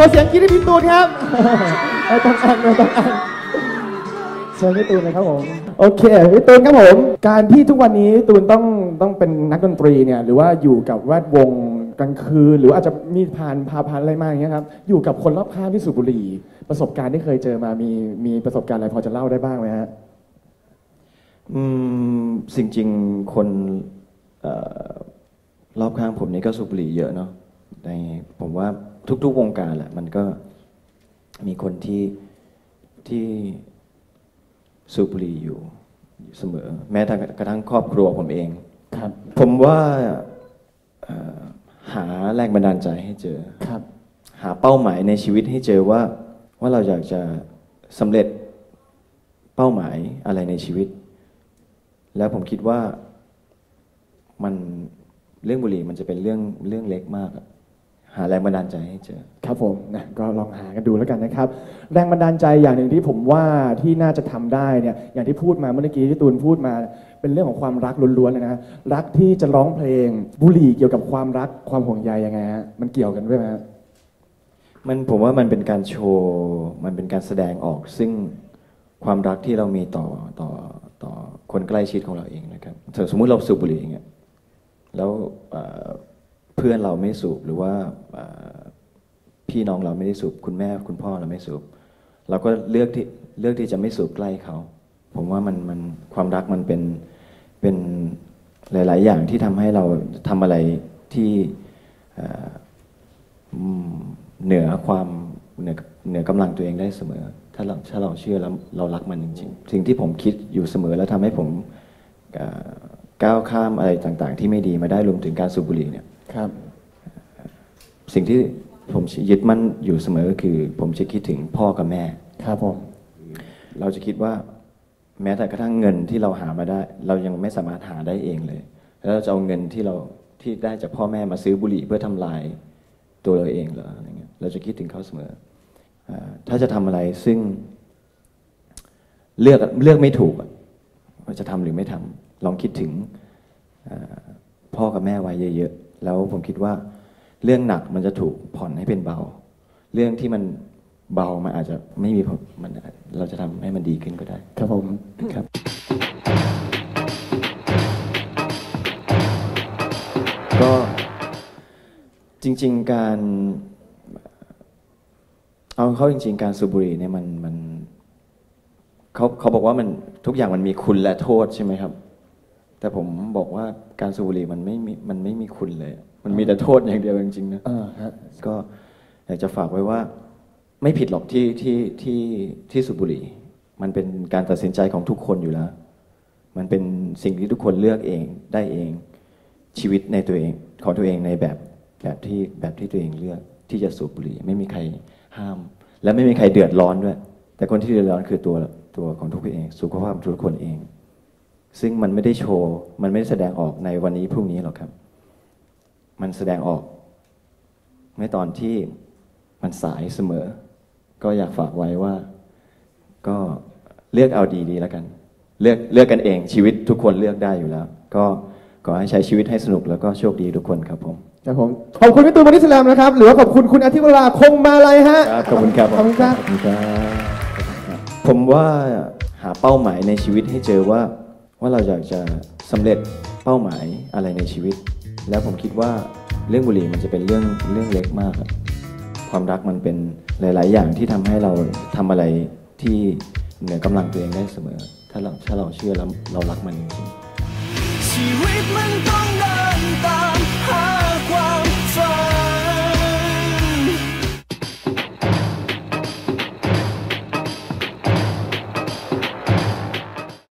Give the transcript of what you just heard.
ขอเสียงกรี๊ดให้พี่ตูนครับไม่ต้องอันไม่ต้องอันเชิญพี่ตูนเลยครับผม โอเคพี่ตูนครับผม การที่ทุกวันนี้ตูนต้องต้องเป็นนักดนตรีเนี่ยหรือว่าอยู่กับแวดวงกลางคืน หรือว่าอาจจะมีผ่านพาผ่านอะไรมาอย่างเงี้ยครับอยู่กับคนรอบข้างที่สูบบุหรี่ ประสบการณ์ที่เคยเจอมามีมีประสบการณ์อะไรพอจะเล่าได้บ้างไหมฮะอืมสิ่งจริงคนเอ่อรอบข้างผมนี่ก็สูบบุหรี่เยอะเนาะในผมว่า ทุก ๆ วงการแหละ มันก็มีคนที่ที่สูบบุหรี่อยู่อยู่เสมอ แม้แต่กระทั่งครอบครัวผมเอง ครับผมว่าเอ่อหาแรงบันดาลใจให้เจอ ครับ หาเป้าหมายในชีวิตให้เจอว่าว่าเราอยากจะสำเร็จเป้าหมายอะไรในชีวิต แล้วผมคิดว่ามันเรื่องบุหรี่มันจะเป็นเรื่องเรื่องเล็กมากอะ หาแรงบันดาลใจให้เจอ ครับผมนะก็ลองหากันดูแล้วกันนะครับ แรงบันดาลใจอย่างหนึ่งที่ผมว่าที่น่าจะทำได้เนี่ยอย่างที่พูดมาเมื่อกี้ที่ตูนพูดมา เป็นเรื่องของความรักล้วนๆเลยนะรักที่จะร้องเพลงบุหรี่เกี่ยวกับความรักความห่วงใยยังไงฮะมันเกี่ยวกันด้วยไหมฮะมันผมว่ามันเป็นการโชว์มันเป็นการแสดงออกซึ่งความรักที่เรามีต่อต่อต่อคนใกล้ชิดของเราเองนะครับสมมุติเราสูบบุหรี่อย่างเงี้ยแล้วเอ่อ เพื่อนเราไม่สูบหรือว่าพี่น้องเราไม่ได้สูบคุณแม่คุณพ่อเราไม่สูบเราก็เลือกที่เลือกที่จะไม่สูบใกล้เขา ผมว่ามันมันความรักมันเป็นเป็นหลาย ๆ อย่างที่ทำให้เราทำอะไรที่เหนือความเหนือเหนือกำลังตัวเองได้เสมอ ถ้าเราถ้าเราเชื่อแล้วเรารักมันจริงๆสิ่งที่ผมคิดอยู่เสมอแล้วทำให้ผมก้าวข้ามอะไรต่าง ๆ ที่ไม่ดีมาได้รวมถึงการสูบบุหรี่เนี่ย ครับ สิ่งที่ผมยึดมั่นอยู่เสมอก็คือ ผมจะคิดถึงพ่อกับแม่ ครับผม เราจะคิดว่าแม้แต่กระทั่งเงินที่เราหามาได้ เรายังไม่สามารถหาได้เองเลย แล้วเราจะเอาเงินที่เราที่ได้จากพ่อแม่มาซื้อบุหรี่เพื่อทำลายตัวเราเองเหรออะไรเงี้ยเราจะคิดถึงเขาเสมออาถ้าจะทำอะไรซึ่ง เลือกเลือกไม่ถูกอะว่าจะทำหรือไม่ทำลองคิดถึงอ่าพ่อกับแม่ไว้เยอะๆ แล้วผมคิดว่า เรื่องหนักมันจะถูกผ่อนให้เป็นเบา เรื่องที่มันเบามันอาจจะไม่มีผลมันอาจเราจะทำให้มันดีขึ้นก็ได้ ครับผมครับ ก็จริง ๆ การ เอาเข้าจริง ๆ การสูบบุหรี่เนี่ยมันมันเขาเขาบอกว่ามันทุกอย่างมันมีคุณและโทษใช่ไหมครับ แต่ผมบอกว่าการสูบบุหรี่มันไม่มีมันไม่มีคุณเลย มันมีแต่โทษอย่างเดียวจริงๆนะอ่าฮะก็อยากจะฝากไว้ว่า ไม่ผิดหรอกที่ที่ที่ที่สูบบุหรี่ มันเป็นการตัดสินใจของทุกคนอยู่แล้ว มันเป็นสิ่งที่ทุกคนเลือกเองได้เองชีวิตในตัวเองของตัวเองในแบบแบบที่แบบที่ตัวเองเลือกที่จะสูบบุหรี่ ไม่มีใครห้าม และไม่มีใครเดือดร้อนด้วย แต่คนที่เดือดร้อนคือตัวตัวของทุกคนเอง สุขภาพของทุกคนเอง ซึ่งมันไม่ได้โชว์ มันไม่ได้แสดงออกในวันนี้พรุ่งนี้หรอกครับ มันแสดงออกในตอนที่มันสายเสมอ ก็อยากฝากไว้ว่า ก็เลือกเอาดีๆแล้วกัน เลือกเลือกกันเองชีวิตทุกคนเลือกได้อยู่แล้ว ก็ขอให้ใช้ชีวิตให้สนุกแล้วก็โชคดีทุกคนครับผมครับผมขอบคุณพี่ตูนบอดี้สแลมนะครับ หรือว่าขอบคุณคุณอาทิตย์วราคงมาลัยฮะครับขอบคุณครับขอบคุณครับขอบคุณครับผมว่าหาเป้าหมายในชีวิตให้เจอว่า ว่าเราอยากจะสำเร็จเป้าหมายอะไรในชีวิต แล้วผมคิดว่าเรื่องบุหรี่มันจะเป็นเรื่องเรื่องเล็กมากครับความรักมันเป็นหลาย ๆ อย่างที่ทำให้เราทำอะไรที่เหนือกำลังตัวเองได้เสมอ ถ้าเราถ้าเราเชื่อแล้วเรารักมันจริงๆชีวิตมันต้องเดิ